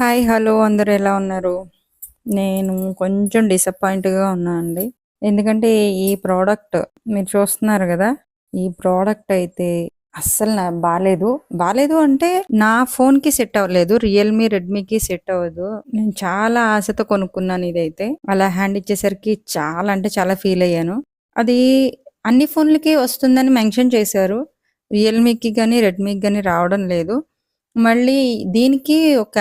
Hi hello అందరు ఎలా ఉన్నారు? నేను కొంచెం డిసప్పాయింట్గా ఉన్నా అండి. ఎందుకంటే ఈ ప్రోడక్ట్ మీరు చూస్తున్నారు కదా ఈ ప్రోడక్ట్ అయితే అస్సలు నా బాగాలేదు బాగాలేదు అంటే నా ఫోన్కి సెట్ అవ్వలేదు రియల్మీ రెడ్మీకి సెట్ అవ్వదు. నేను చాలా ఆశతో కొనుక్కున్నాను ఇదైతే. అలా హ్యాండ్ ఇచ్చేసరికి చాలా అంటే చాలా ఫీల్ అయ్యాను. అది అన్ని ఫోన్లకి వస్తుందని మెన్షన్ చేశారు. రియల్మీకి కానీ రెడ్మీకి కానీ రావడం లేదు. మళ్ళీ దీనికి ఒక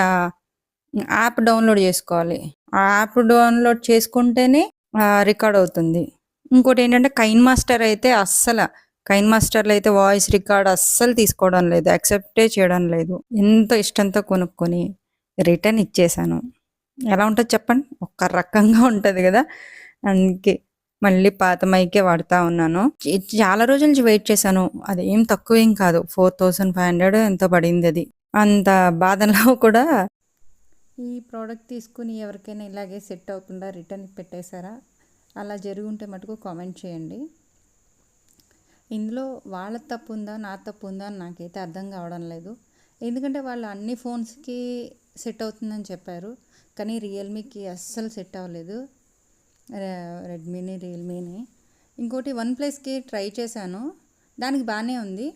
యాప్ డౌన్లోడ్ చేసుకోవాలి. ఆ యాప్ డౌన్లోడ్ చేసుకుంటేనే రికార్డ్ అవుతుంది. ఇంకోటి ఏంటంటే కైన్ మాస్టర్ అయితే అస్సలు కైన్ మాస్టర్లు అయితే వాయిస్ రికార్డ్ అస్సలు తీసుకోవడం లేదు యాక్సెప్టే చేయడం లేదు. ఎంతో ఇష్టంతో కొనుక్కొని రిటర్న్ ఇచ్చేసాను. ఎలా ఉంటుంది చెప్పండి? ఒక్క రకంగా ఉంటుంది కదా. అందుకే మళ్ళీ పాత మైకే వాడుతూ ఉన్నాను. చాలా రోజుల నుంచి వెయిట్ చేశాను. అది ఏం తక్కువేం కాదు. ఫోర్ థౌసండ్ ఫైవ్ హండ్రెడ్ ఎంతో పడింది అది. అంత బాధలో కూడా ఈ ప్రోడక్ట్ తీసుకుని ఎవరికైనా ఇలాగే సెట్ అవ్వకుండా రిటర్న్ పెట్టేశారా? అలా జరుగుంటే ఉంటే మటుకు కామెంట్ చేయండి. ఇందులో వాళ్ళ తప్పు ఉందా నా తప్పు ఉందా అని నాకైతే అర్థం కావడం లేదు. ఎందుకంటే వాళ్ళు అన్ని ఫోన్స్కి సెట్ అవుతుందని చెప్పారు. కానీ రియల్మీకి అస్సలు సెట్ అవ్వలేదు. రెడ్మీని రియల్మీని ఇంకోటి వన్ ప్లస్కి ట్రై చేశాను. దానికి బాగానే ఉంది.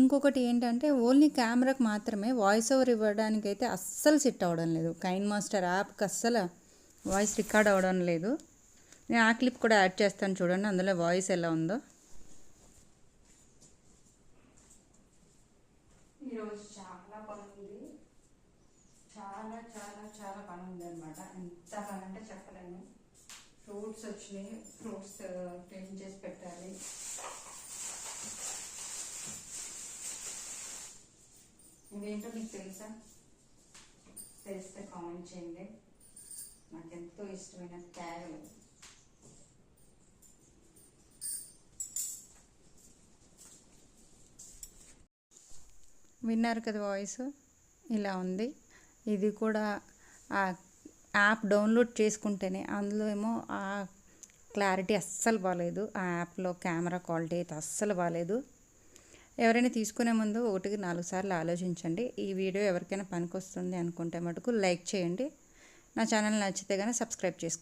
ఇంకొకటి ఏంటంటే ఓన్లీ కెమెరాకి మాత్రమే వాయిస్ ఓవర్ ఇవ్వడానికి అయితే అస్సలు సెట్ అవ్వడం లేదు. కైన్ మాస్టర్ యాప్కి అస్సలు వాయిస్ రికార్డ్ అవ్వడం లేదు. నేను ఆ క్లిప్ కూడా యాడ్ చేస్తాను చూడండి అందులో వాయిస్ ఎలా ఉందో. ఈరోజు చాలా పని ఉంది చాలా చాలా చాలా పని ఉంది అనమాట ఎంత పని అంటే చెప్పలేను. ఫ్రూట్స్ వచ్చినాయి. ఫ్రూట్స్ క్లీన్ చేసి పెట్టాలి. ఇదేంటో మీకు తెలుసా తెలిస్తే కామెంట్ చేయండి నాకు ఎంతో ఇష్టమైన క్యారలు విన్నారు కదా వాయిస్? ఇలా ఉంది. ఇది కూడా ఆ యాప్ డౌన్లోడ్ చేసుకుంటేనే అందులో ఏమో ఆ క్లారిటీ అస్సలు బాగాలేదు ఆ యాప్లో కెమెరా క్వాలిటీ అయితే అస్సలు బాగాలేదు ఎవరైనా తీసుకునే ముందు ఒకటికి నాలుగు సార్లు ఆలోచించండి. ఈ వీడియో ఎవరికైనా పనికొస్తుంది అనుకుంటే మటుకు లైక్ చేయండి. నా ఛానల్ నచ్చితే కానీ సబ్స్క్రైబ్ చేసుకోండి.